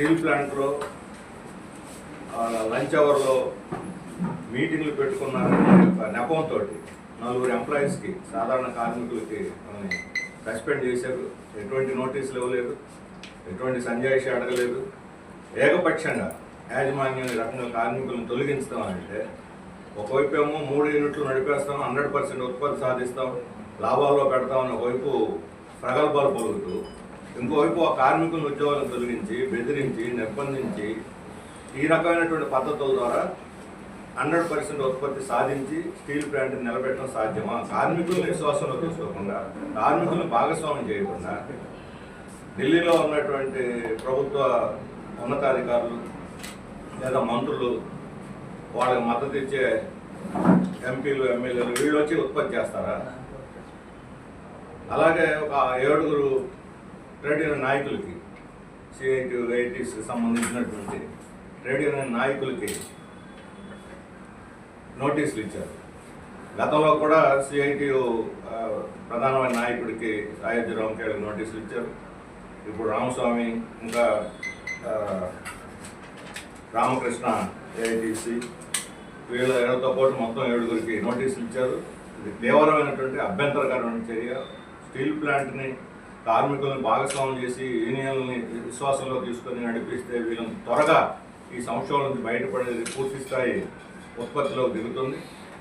Steel ప్లాంట్లో lunch అవర్లో మీటింగ్లు పెట్టుకున్నారనే ఒక నెపంతో నలుగురు ఎంప్లాయీస్కి సాధారణ కార్మికులకి మనల్ని సస్పెండ్ చేశారు. ఎటువంటి నోటీసులు ఇవ్వలేదు. ఎటువంటి సంజాయిషి అడగలేదు. ఏకపక్షంగా యాజమాన్యం రకంగా కార్మికులను తొలగించడం అంటే ఒకవైపు ఏమో మూడు యూనిట్లు నడిపేస్తాం హండ్రెడ్ పర్సెంట్ ఉత్పత్తి సాధిస్తాం లాభాల్లో పెడతామని ఒకవైపు ప్రగల్భాలు పొలుగుతూ ఇంకోవైపు ఆ కార్మికులను ఉద్యోగాలను తొలగించి బెదిరించి నిర్బంధించి ఈ రకమైనటువంటి పద్ధతుల ద్వారా హండ్రెడ్ పర్సెంట్ ఉత్పత్తి సాధించి స్టీల్ ప్లాంట్ని నిలబెట్టడం సాధ్యమా? కార్మికులను విశ్వాసంలో తీసుకోకుండా కార్మికులను భాగస్వామ్యం చేయకుండా ఢిల్లీలో ఉన్నటువంటి ప్రభుత్వ ఉన్నతాధికారులు లేదా మంత్రులు వాళ్ళకి మద్దతు ఇచ్చే ఎంపీలు ఎమ్మెల్యేలు వీళ్ళు వచ్చి ఉత్పత్తి చేస్తారా? అలాగే ఒక ఏడుగురు ట్రేడ్ యూనియన్ నాయకులకి సిఐటి ఐటీస్కి సంబంధించినటువంటి ట్రేడ్ యూనియన్ నాయకులకి నోటీసులు ఇచ్చారు. గతంలో కూడా సిఐటియు ప్రధానమైన నాయకుడికి అయోధ్య రామకేళ్ళకి నోటీసులు ఇచ్చారు. ఇప్పుడు రామస్వామి ఇంకా రామకృష్ణ ఏఐటీసీ వీళ్ళ వీళ్ళతో పాటు మొత్తం ఏడుగురికి నోటీసులు ఇచ్చారు. ఇది తీవ్రమైనటువంటి అభ్యంతరకరమైన చర్య. స్టీల్ ప్లాంట్ని కార్మికులను భాగస్వామ్యం చేసి యూనియన్ని విశ్వాసంలో తీసుకొని నడిపిస్తే వీళ్ళని త్వరగా ఈ సంక్షోభం నుంచి బయటపడేది పూర్తి స్థాయి ఉత్పత్తిలో దిగుతుంది.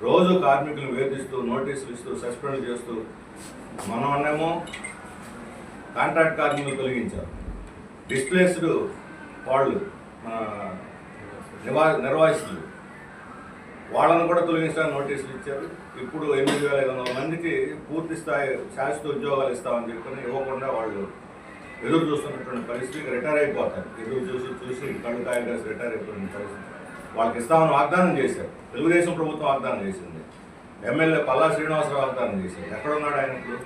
రోజు కార్మికులను వేధిస్తూ నోటీసులు ఇస్తూ సస్పెండ్ చేస్తూ మనం అన్నేమో కాంట్రాక్ట్ కార్మికులు తొలగించారు. డిస్ప్లేస్డ్ వాళ్ళు మన నివా నిర్వాసితులు. వాళ్ళను కూడా తొలగించడానికి నోటీసులు ఇచ్చారు. ఇప్పుడు ఎనిమిది వేల ఐదు వందల మందికి పూర్తి స్థాయి శాశ్వత ఉద్యోగాలు ఇస్తామని చెప్పని ఇవ్వకుండా వాళ్ళు ఎదురు చూస్తున్నటువంటి పరిస్థితికి రిటైర్ అయిపోతారు. ఎదురు చూసి చూసి కళ్ళు కాయలు కలిసి రిటైర్ అయిపోయిన పరిస్థితి. వాళ్ళకి ఇస్తామని వాగ్దానం చేశారు. తెలుగుదేశం ప్రభుత్వం వాగ్దానం చేసింది. ఎమ్మెల్యే పల్లా శ్రీనివాసరావు వాగ్దానం చేశారు. ఎక్కడున్నాడు ఆయన ఇప్పుడు?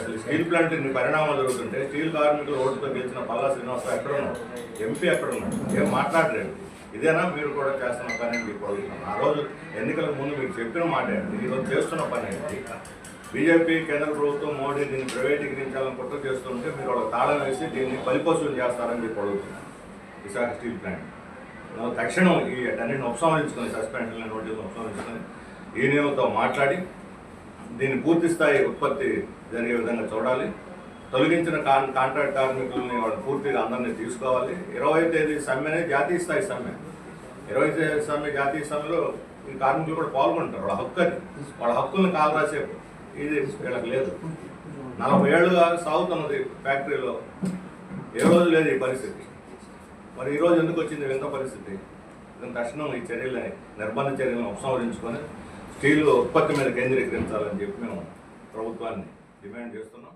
అసలు స్టీల్ ప్లాంట్ ఇన్ని పరిణామాలు జరుగుతుంటే స్టీల్ కార్మికులు ఓటుతో గెలిచిన పల్లా శ్రీనివాసరావు ఎక్కడున్నాడు? ఎంపీ ఎక్కడున్నాడు? ఏం మాట్లాడలేదు. ఇదేనా మీరు కూడా చేస్తున్న పని అని మీకు అడుగుతున్నాను ఆ రోజు ఎన్నికలకు ముందు మీకు చెప్పిన మాట ఏంటి? ఈరోజు చేస్తున్న పని ఏంటి? బీజేపీ కేంద్ర ప్రభుత్వం మోడీ దీన్ని ప్రైవేటీకరించాలని కుట్ర చేస్తుంటే మీరు ఒక తాళం వేసి దీన్ని బలిపశువులు చేస్తారని చెప్పి విశాఖ స్టీల్ ప్లాంట్. మనం తక్షణం ఈ అన్నింటిని ఉపసంహరించుకొని సస్పెన్షన్ నోటీసులు ఉపసంహరించుకొని యూనియన్లతో మాట్లాడి దీన్ని పూర్తి స్థాయి ఉత్పత్తి జరిగే విధంగా చూడాలి. తొలగించిన కాన్ కాంట్రాక్ట్ కార్మికులని వాళ్ళు పూర్తిగా అందరినీ తీసుకోవాలి. ఇరవై తేదీ సమ్మెనే జాతీయ స్థాయి సమ్మె. ఇరవై తేదీ సమ్మె జాతీయ సమ్మెలో ఈ కార్మికులు కూడా పాల్గొంటారు వాళ్ళ హక్కు అది వాళ్ళ హక్కులను కాలు రాసే ఇది వీళ్ళకి లేదు. నలభై ఏళ్ళుగా సాగుతున్నది ఫ్యాక్టరీలో. ఏ రోజు లేదు ఈ పరిస్థితి. మరి ఈరోజు ఎందుకు వచ్చింది వింత పరిస్థితి? దీని తక్షణం ఈ చర్యలని నిర్బంధ చర్యలను ఉపసంహరించుకొని స్టీల్ ఉత్పత్తి మీద కేంద్రీకరించాలని చెప్పి మేము ప్రభుత్వాన్ని డిమాండ్ చేస్తున్నాం.